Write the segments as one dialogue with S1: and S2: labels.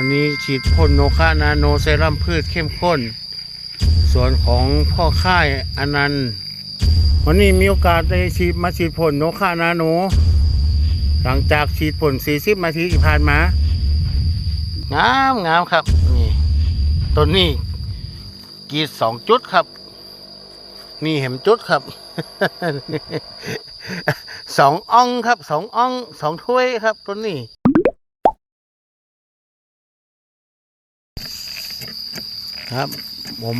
S1: วันนี้ฉีดพ่นโนคานาโนเซรั่มพืชเข้มข้น ส่วนของพ่อค่ายอนันต์วันนี้มีโอกาสได้ฉีดมาฉีดพ่นโนคานาโน หลังจากฉีดพ่น40นาทีที่ผ่านมางามงามครับนี่ต้นนี้กีดสองจุดครับ นี่เห็นจุดครับสองอ่องครับสองอ่องสองถ้วยครับต้นนี้ ครับ ผม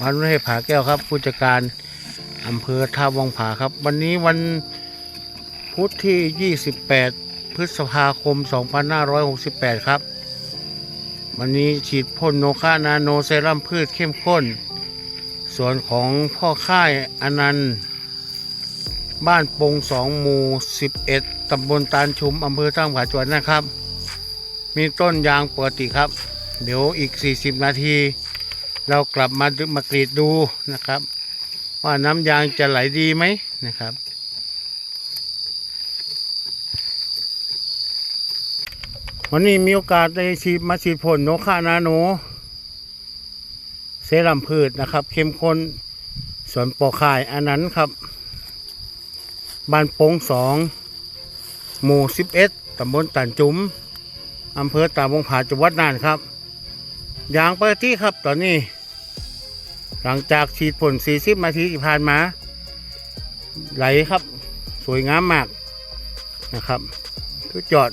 S1: พันให้ผาแก้วครับ ผู้จัดการอำเภอท่าวังผาครับ วันนี้วันพุธที่ 28 พฤษภาคม 2568 ครับ วันนี้ฉีดพ่นโนคานาโนเซรั่มพืชเข้มข้น ส่วนของพ่อค่ายอนันต์ บ้านปงสองหมู่ 11 ตำบลตาลชุมอำเภอท่าผาจวนนะครับ มีต้นยางปกติครับ เดี๋ยวอีก 40 นาที เรากลับมามากรีดดูนะครับ ว่าน้ำยางจะไหลดีไหมนะครับวันนี้มีโอกาสได้ฉีดมาฉีดพ่นโนคานาโนเซรั่มพืชนะครับ เข้มข้นสวนปอข่ายอันนั้นครับบ้านปงสองหมู่สิบเอ็ดตำบลตันจุมอำเภอตาบงผาจังหวัดน่านครับ ยางปกติครับตอนนี้ หลังจากฉีดผล 40 นาทีที่ผ่านมา ไหลครับ สวยงามมากนะครับทุกจอด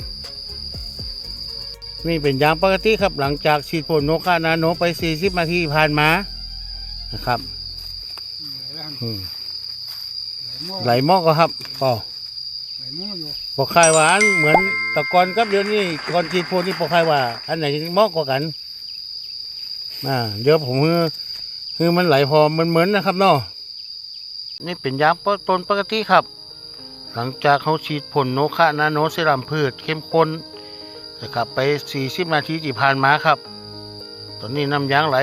S1: นี่เป็นยางปกติครับ หลังจากฉีดผลโนคานาโนไป 40 นาทีที่ผ่านมานะครับอืมไหลหมอกก็ครับก็
S2: ไหลหม้ออยู่
S1: ปอกไข่หวานเหมือนแตะกอนกับเดี๋ยวนี้ก่อนฉีดพ่นนี่ปอกไข่ว่า อันไหนเหมอกกว่ากันอ่าเดี๋ยวผม คือมันไหลพอมันเหมือนนะครับเนาะนี่เป็นยางต้นปกติครับ หลังจากเขาฉีดพ่นโนคานาโนเซรัมพืชเข้มข้นนะครับไป 40 นาทีที่ผ่านมาครับ ตอนนี้น้ำยางไหล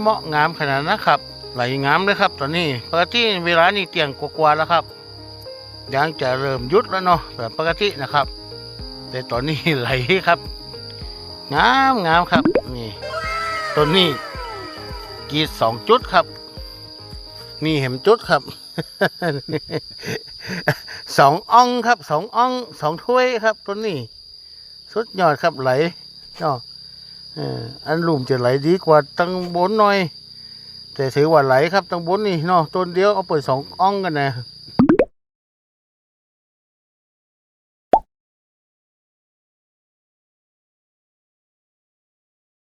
S1: เหมาะงามขนาดนะครับ ไหลงามเลยครับ ตอนนี้ปกติเวลานี้เตียงกว่าๆแล้วครับยางจะเริ่มยุดแล้วเนาะแบบปกตินะครับ แต่ตอนนี้ไหลครับ งามงามครับนี่ต้นนี้ กีดสองจุดครับ นี่เห็นจุดครับสองอ่องครับสองอ่องสองถ้วยครับตัวนี้ สุดยอดครับไหลเนาะเอ่ออันลุ่มจะไหลดีกว่าตั้งบนหน่อย แต่ถือว่าไหลครับตั้งบนนี่เนาะต้นเดียวเอาเปิดสองอ่องกันนะ